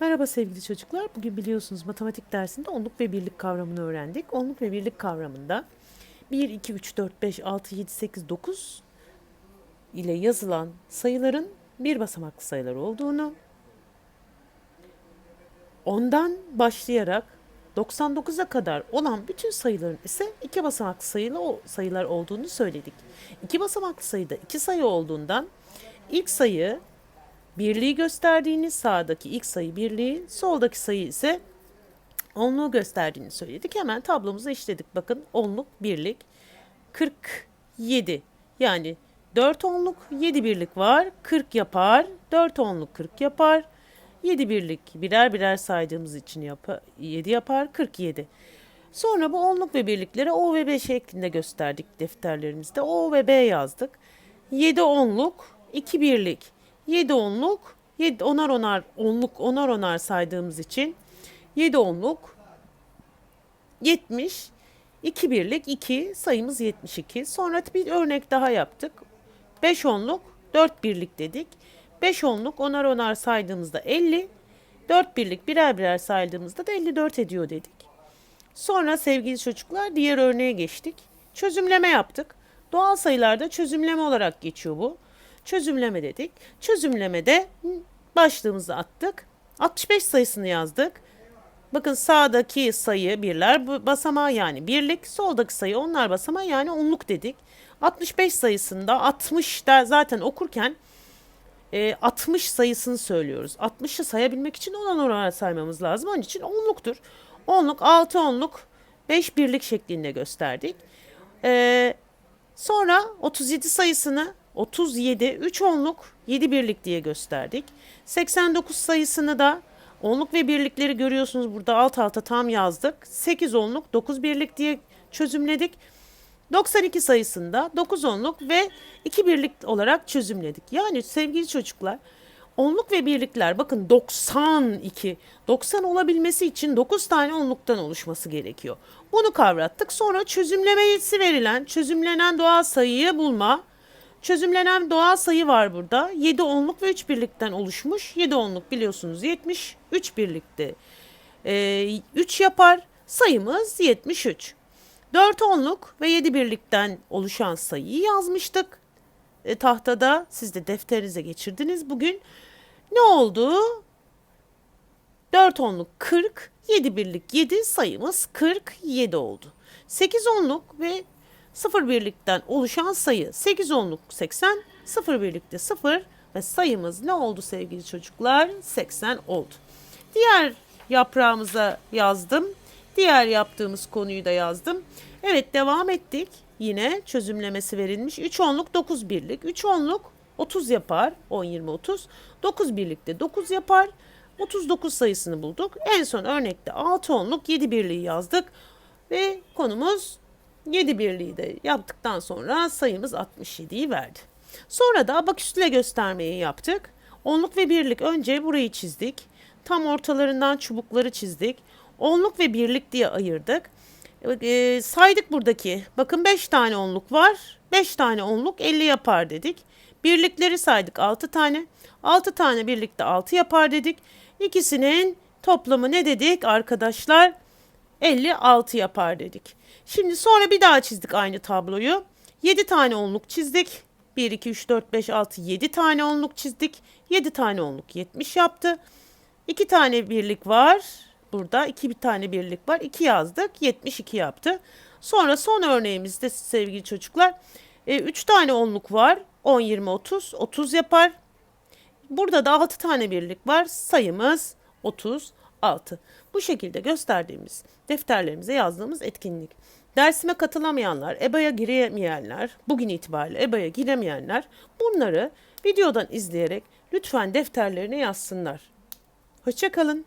Merhaba sevgili çocuklar. Bugün biliyorsunuz matematik dersinde onluk ve birlik kavramını öğrendik. Onluk ve birlik kavramında 1, 2, 3, 4, 5, 6, 7, 8, 9 ile yazılan sayıların bir basamaklı sayılar olduğunu, ondan başlayarak 99'a kadar olan bütün sayıların ise iki basamaklı sayılı sayılar olduğunu söyledik. İki basamaklı sayıda iki sayı olduğundan ilk sayı birliği gösterdiğini, sağdaki ilk sayı birliği, soldaki sayı ise onluğu gösterdiğini söyledik. Hemen tablomuza işledik. Bakın onluk, birlik 47. Yani 4 onluk, 7 birlik var. 40 yapar. 4 onluk 40 yapar. 7 birlik birer birer saydığımız için yap 7 yapar. 47. Sonra bu onluk ve birlikleri O ve B şeklinde gösterdik defterlerimizde. O ve B yazdık. 7 onluk, 2 birlik. 7 onluk, 7 onar onar onluk onar onar saydığımız için 7 onluk 70 2 birlik 2 sayımız 72. Sonra bir örnek daha yaptık. 5 onluk 4 birlik dedik. 5 onluk onar onar saydığımızda 50. 4 birlik birer birer saydığımızda da 54 ediyor dedik. Sonra sevgili çocuklar diğer örneğe geçtik. Çözümleme yaptık. Doğal sayılarda çözümleme olarak geçiyor bu. Çözümleme dedik. Çözümlemede başlığımızı attık. 65 sayısını yazdık. Bakın sağdaki sayı birler basamağı yani birlik, soldaki sayı onlar basamağı yani onluk dedik. 65 sayısında 60 da zaten okurken e, 60 sayısını söylüyoruz. 60'ı sayabilmek için olan oranı saymamız lazım. Onun için onluktur. Onluk, 6 onluk, 5 birlik şeklinde gösterdik. E, sonra 37 sayısını 37, 3 onluk, 7 birlik diye gösterdik. 89 sayısını da onluk ve birlikleri görüyorsunuz burada alt alta tam yazdık. 8 onluk, 9 birlik diye çözümledik. 92 sayısında 9 onluk ve 2 birlik olarak çözümledik. Yani sevgili çocuklar onluk ve birlikler bakın 92. 90 olabilmesi için 9 tane onluktan oluşması gerekiyor. Bunu kavrattık. Sonra çözümlemesi verilen çözümlenen doğal sayıyı bulma. Çözümlenen doğal sayı var burada. 7 onluk ve 3 birlikten oluşmuş. 7 onluk biliyorsunuz 70. 3 birlikte 3 yapar. Sayımız 73. 4 onluk ve 7 birlikten oluşan sayıyı yazmıştık. E, tahtada siz de defterinize geçirdiniz bugün. Ne oldu? 4 onluk 40, 7 birlik 7 sayımız 47 oldu. 8 onluk ve 0 birlikten oluşan sayı 8 onluk 80, 0 birlikte 0 ve sayımız ne oldu sevgili çocuklar? 80 oldu. Diğer yaprağımıza yazdım. Diğer yaptığımız konuyu da yazdım. Evet devam ettik. Yine çözümlemesi verilmiş. 3 onluk 9 birlik. 3 onluk 30 yapar. 10 20 30. 9 birlikte 9 yapar. 39 sayısını bulduk. En son örnekte 6 onluk 7 birliği yazdık. Ve konumuz 7 birliği de yaptıktan sonra sayımız 67'yi verdi. Sonra da abaküsle göstermeyi yaptık. Onluk ve birlik önce burayı çizdik. Tam ortalarından çubukları çizdik. Onluk ve birlik diye ayırdık. E, saydık buradaki. Bakın 5 tane onluk var. 5 tane onluk 50 yapar dedik. Birlikleri saydık 6 tane. 6 tane birlikte 6 yapar dedik. İkisinin toplamı ne dedik arkadaşlar? 56 yapar dedik. Şimdi sonra bir daha çizdik aynı tabloyu. 7 tane onluk çizdik. 1, 2, 3, 4, 5, 6, 7 tane onluk çizdik. 7 tane onluk 70 yaptı. 2 tane birlik var. Burada 2 bir tane birlik var. 2 yazdık. 72 yaptı. Sonra son örneğimizde sevgili çocuklar 3 tane onluk var. 10, 20, 30. 30 yapar. Burada da 6 tane birlik var. Sayımız 36. Bu şekilde gösterdiğimiz defterlerimize yazdığımız etkinlik. Dersime katılamayanlar, EBA'ya giremeyenler, bugün itibariyle EBA'ya giremeyenler bunları videodan izleyerek lütfen defterlerine yazsınlar. Hoşçakalın.